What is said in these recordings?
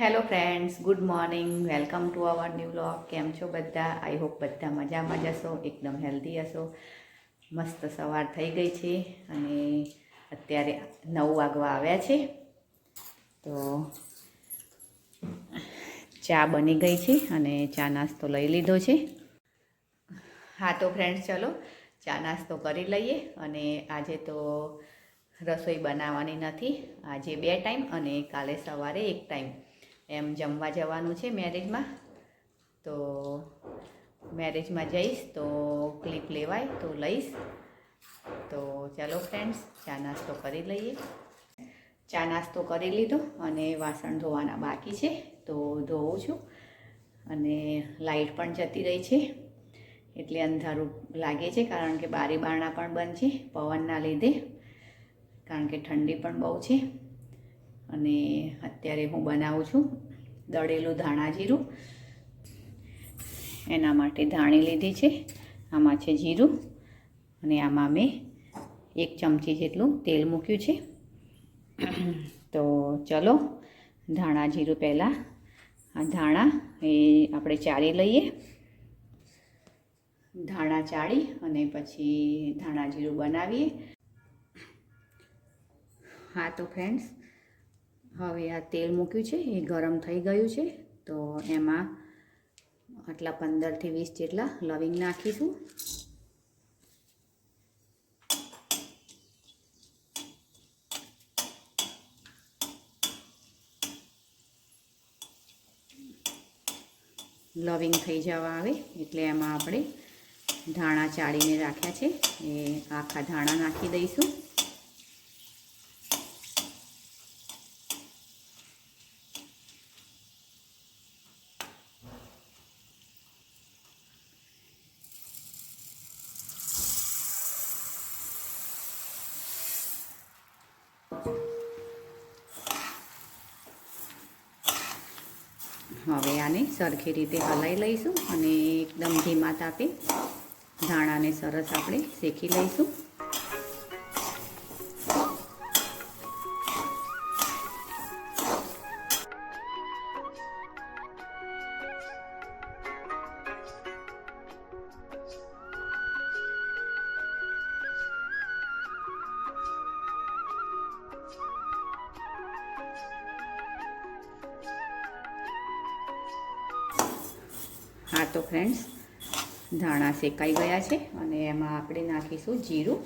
Hello friends good morning welcome to our new vlog કેમ છો બધા? આઈ હોપ બધા મજામાં જ હશો, એકદમ હેલ્ધી હશો. મસ્ત સવાર થઈ ગઈ છે અને અત્યારે નવ વાગવા આવ્યા છે. તો ચા બની ગઈ છે અને ચા નાસ્તો લઈ લીધો છે. હા, તો ફ્રેન્ડ્સ ચલો. ચા નાસ્તો કરી લઈએ અને આજે તો રસોઈ બનાવવાની નથી. આજે બે ટાઈમ અને કાલે સવારે એક ટાઈમ એમ જમવા જવાનું છે મેરેજમાં તો મેરેજમાં જઈશ તો ક્લિપ લેવાય તો લઈશ. તો ચાલો ફ્રેન્ડ્સ ચા નાસ્તો કરી લઈએ. ચા નાસ્તો કરી લીધો અને વાસણ ધોવાના બાકી છે, તો ધોઉં છું. અને લાઈટ પણ જતી રહી છે. એટલે અંધારું લાગે છે કારણ કે બારી બારણા પણ બંધ છે, પવનના લીધે. કારણ કે ઠંડી પણ બહુ છે. અને અત્યારે હું બનાવું છું દળેલું ધાણા જીરું. એના માટે ધાણી લીધી છે. આમાં છે જીરું અને આમાં મેં એક ચમચી જેટલું તેલ મૂક્યું છે. તો ચલો, ધાણા જીરું પહેલાં. આ ધાણા એ આપણે ચાળી લઈએ. ધાણા ચાળી અને પછી ધાણા જીરું બનાવીએ. હા, તો ફ્રેન્ડ્સ હવે આ તેલ મૂક્યું છે, એ ગરમ થઈ ગયું છે, તો એમાં આટલા પંદરથી વીસ જેટલા લવિંગ નાખીશું. લવિંગ થઈ જવા આવે, એટલે એમાં આપણે ધાણા ચાળીને રાખ્યા છે, એ આખા ધાણા નાખી દઈશું. હવે આને સરખી રીતે હલાવી લઈશું અને એકદમ ધીમા તાપે ધાણાને સરસ આપણે શેકી લઈશું. હા, તો ફ્રેન્ડ્સ ધાણા શેકાઈ ગયા છે અને એમાં આપણે નાખીશું જીરું.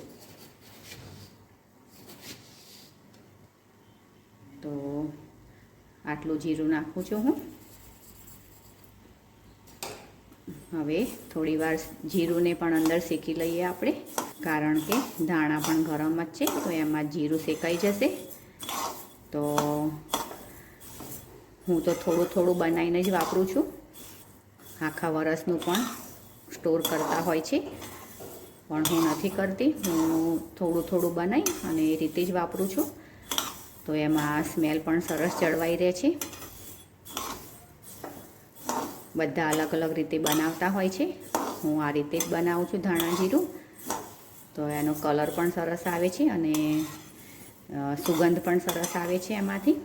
તો આટલું જીરું નાખું છું હું. હવે થોડી વાર જીરુંને પણ અંદર શેકી લઈએ આપણે. કારણ કે ધાણા પણ ગરમ જ છે, તો એમાં જીરું શેકાઈ જશે. તો હું તો થોડું થોડું બનાવીને જ વાપરું છું. આખા વરસનું પણ સ્ટોર કરતા હોય છે. પણ હું નથી કરતી. હું થોડું થોડું બનાવી અને એ રીતે જ વાપરું છું. તો એમાં સ્મેલ પણ સરસ જળવાઈ રહે છે. બધા અલગ અલગ રીતે બનાવતા હોય છે. હું આ રીતે જ બનાવું છું ધાણા જીરું. તો એનો કલર પણ સરસ આવે છે અને સુગંધ પણ સરસ આવે છે એમાંથી.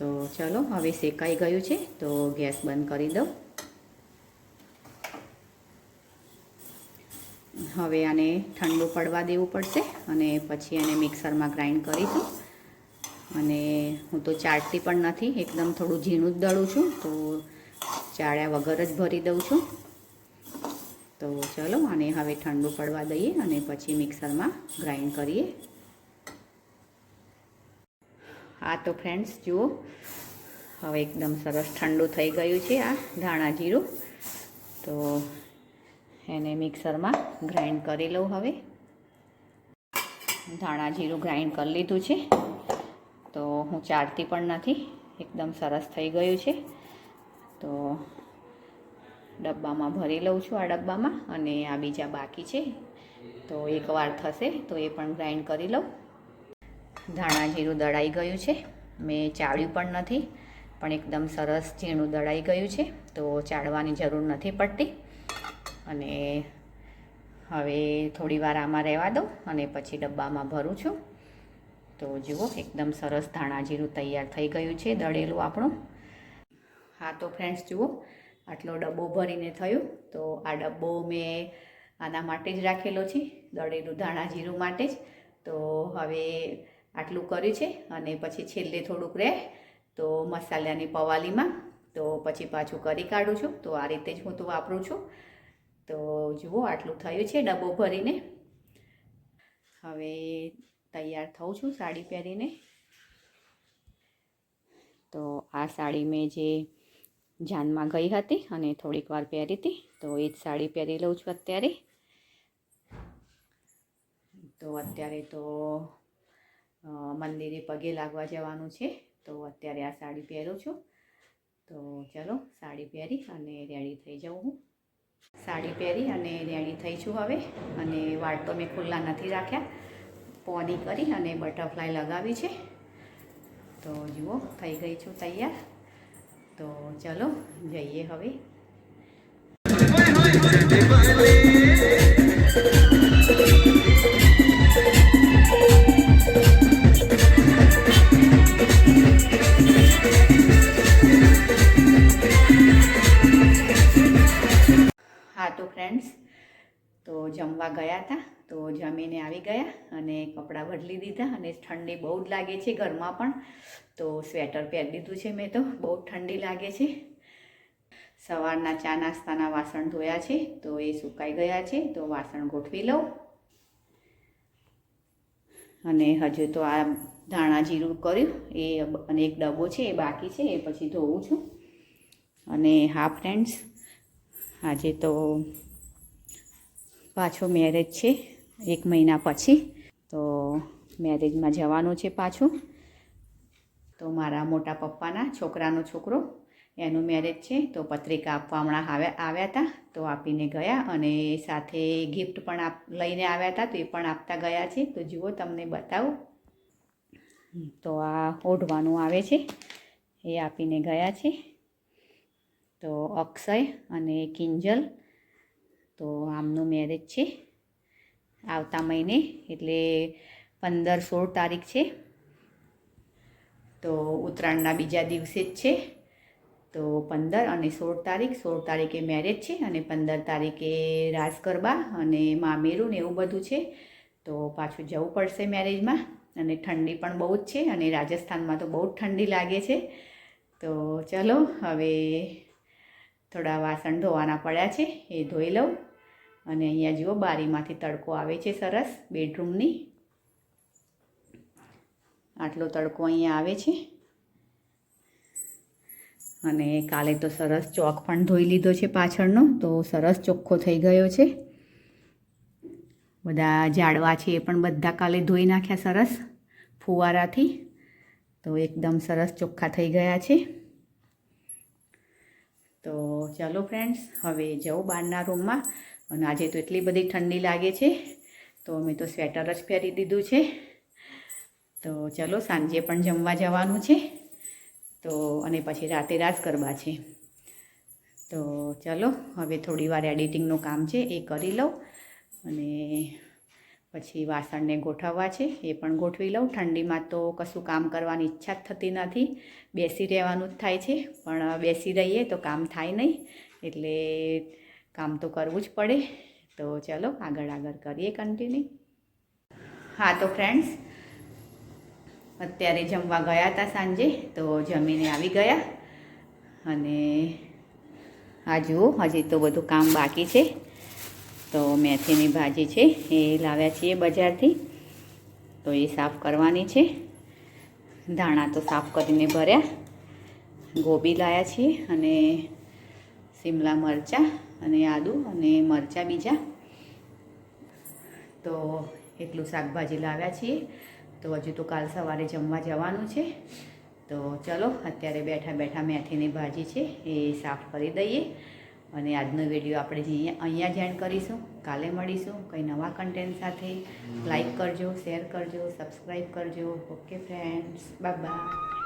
તો ચલો, હવે શેકાઈ ગયું છે, તો ગેસ બંધ કરી દઉં. હવે આને ઠંડુ પડવા દેવું પડશે અને પછી એને મિક્સરમાં ગ્રાઇન્ડ કરીશું. અને હું તો ચાટતી પણ નથી, એકદમ થોડું ઝીણું જ દળું છું, તો ચાળ્યા વગર જ ભરી દઉં છું. તો ચલો, આને હવે ઠંડુ પડવા દઈએ અને પછી મિક્સરમાં ગ્રાઇન્ડ કરીએ. આ તો ફ્રેન્ડ્સ જુઓ. હવે એકદમ સરસ ઠંડુ થઈ ગયું છે આ ધાણા જીરું. તો એને મિક્સરમાં ગ્રાઇન્ડ કરી લઉં હવે. ધાણા જીરું ગ્રાઇન્ડ કરી લીધું છે. તો હું ચારતી પણ નથી, એકદમ સરસ થઈ ગયું છે. તો ડબ્બામાં ભરી લઉં છું આ ડબ્બામાં અને આ બીજા બાકી છે. તો એકવાર થશે તો એ પણ ગ્રાઇન્ડ કરી લઉં. ધાણા જીરું દળાઈ ગયું છે. મેં ચાળ્યું પણ નથી, પણ એકદમ સરસ ઝીણું દળાઈ ગયું છે, તો ચાળવાની જરૂર નથી પડતી. અને હવે થોડી વાર આમાં રહેવા દઉં અને પછી ડબ્બામાં ભરું છું. તો જુઓ, એકદમ સરસ ધાણા જીરું તૈયાર થઈ ગયું છે, દળેલું આપણું. હા, તો ફ્રેન્ડ્સ જુઓ, આટલો ડબ્બો ભરીને થયું. તો આ ડબ્બો મેં આના માટે જ રાખેલો છે, દળેલું ધાણા જીરું માટે જ. તો હવે આટલું કર્યું છે અને પછી છેલ્લે થોડુંક રહે તો મસાલાની પવાલીમાં તો પછી પાછું કરી કાઢું છું. તો આ રીતે જ હું તો વાપરું છું. તો જુઓ આટલું થયું છે ડબ્બો ભરીને. હવે તૈયાર થઉં છું સાડી પહેરીને. તો આ સાડી મેં જે જાનમાં ગઈ હતી અને થોડીક વાર પહેરી હતી, તો એ જ સાડી પહેરી લઉં છું અત્યારે. તો અત્યારે તો મંદિરે પગે લાગવા જવાનું છે, તો અત્યારે આ સાડી પહેરું છું. તો ચલો, સાડી પહેરી અને રેડી થઈ જાઉં હું. સાડી પહેરી અને રેડી થઈ છું હવે, અને વાળ તો મેં ખુલ્લા નથી રાખ્યા. પોની કરી અને બટરફ્લાય લગાવી છે. તો જુઓ, થઈ ગઈ છું તૈયાર. તો ચલો, જઈએ હવે. આવી ગયા અને કપડાં બદલી દીધા અને ઠંડી બહુ જ લાગે છે ઘરમાં પણ. તો સ્વેટર પહેરી દીધું છે મેં તો, બહુ ઠંડી લાગે છે. સવારના ચા નાસ્તાના વાસણ ધોયા છે, તો એ સુકાઈ ગયા છે, તો વાસણ ગોઠવી લઉં. અને હજુ તો આ ધાણા જીરું કર્યું, એ અને એક ડબ્બો છે, એ બાકી છે, એ પછી ધોઉં છું. અને હા, ફ્રેન્ડ્સ, આજે તો પાછો મેરેજ છે એક મહિના પછી તો મેરેજમાં જવાનું છે પાછું. તો મારા મોટા પપ્પાના છોકરાનો છોકરો, એનું મેરેજ છે. તો પત્રિકા આપવા હમણાં આવ્યા હતા. તો આપીને ગયા અને સાથે ગિફ્ટ પણ આપ, લઈને આવ્યા હતા. તો એ પણ આપતા ગયા છે. તો જુઓ તમને બતાવું. તો આ ઓઢવાનું આવે છે. એ આપીને ગયા છે. તો અક્ષય અને કિંજલ, તો આમનું મેરેજ છે. આવતા મહિને, એટલે પંદર સોળ તારીખ છે. તો ઉત્તરાયણના બીજા દિવસે જ છે. તો પંદર અને સોળ તારીખ, સોળ તારીખે મેરેજ છે અને પંદર તારીખે રાસ ગરબા અને મામેરું ને એવું બધું છે. તો પાછું જવું પડશે મેરેજમાં અને ઠંડી પણ બહુ જ છે અને રાજસ્થાનમાં તો બહુ જ ઠંડી લાગે છે. તો ચલો હવે થોડા વાસણ ધોવાના પડ્યા છે, એ ધોઈ લઉં. અને અહીંયા જુઓ, બારીમાંથી તડકો આવે છે સરસ, બેડરૂમની. આટલો તડકો અહીંયા આવે છે. અને કાલે તો સરસ ચોક પણ ધોઈ લીધો છે પાછળનો, તો સરસ ચોખ્ખો થઈ ગયો છે. બધા ઝાડવા છે એ પણ બધા કાલે ધોઈ નાખ્યા સરસ, ફુવારાથી. તો એકદમ સરસ ચોખ્ખા થઈ ગયા છે. તો ચાલો ફ્રેન્ડ્સ હવે જવું બહારના રૂમમાં અને આજે તો એટલી બધી ઠંડી લાગે છે, તો મેં તો સ્વેટર જ પહેરી દીધું છે. તો ચલો સાંજે પણ જમવા જવાનું છે, તો અને પછી રાતે રાસ ગરબા છે. તો ચલો, હવે થોડી વાર એડિટિંગનું કામ છે, એ કરી લઉં અને પછી વાસણને ગોઠવવા છે, એ પણ ગોઠવી લઉં. ઠંડીમાં તો કશું કામ કરવાની ઈચ્છા જ થતી નથી, બેસી રહેવાનું જ થાય છે, પણ બેસી રહીએ તો કામ થાય નહીં, એટલે કામ તો કરવું જ પડે. તો ચલો આગળ આગળ કરીએ કન્ટિન્યુ હા, તો ફ્રેન્ડ્સ અત્યારે જમવા ગયા હતા સાંજે, તો જમીને આવી ગયા. અને આ જુઓ, હજી તો બધું કામ બાકી છે. તો મેથીની ભાજી છે એ લાવ્યા છીએ બજારથી. તો એ સાફ કરવાની છે. ધાણા તો સાફ કરીને ભર્યા. ગોબી લાવ્યા છીએ અને શિમલા મરચાં અને આદું અને મરચાં બીજા. તો એટલું શાકભાજી લાવ્યા છીએ. તો હજુ તો કાલ સવારે જમવા જવાનું છે. તો ચલો અત્યારે બેઠા બેઠા મેથીની ભાજી છે એ સાફ કરી દઈએ. અને આજનો વીડિયો આપણે જે અહીંયા અહીંયા જ એન્ડ કરીશું. કાલે મળીશું કંઈ નવા કન્ટેન્ટ સાથે. લાઈક કરજો શેર કરજો સબસ્ક્રાઈબ કરજો. Okay friends bye bye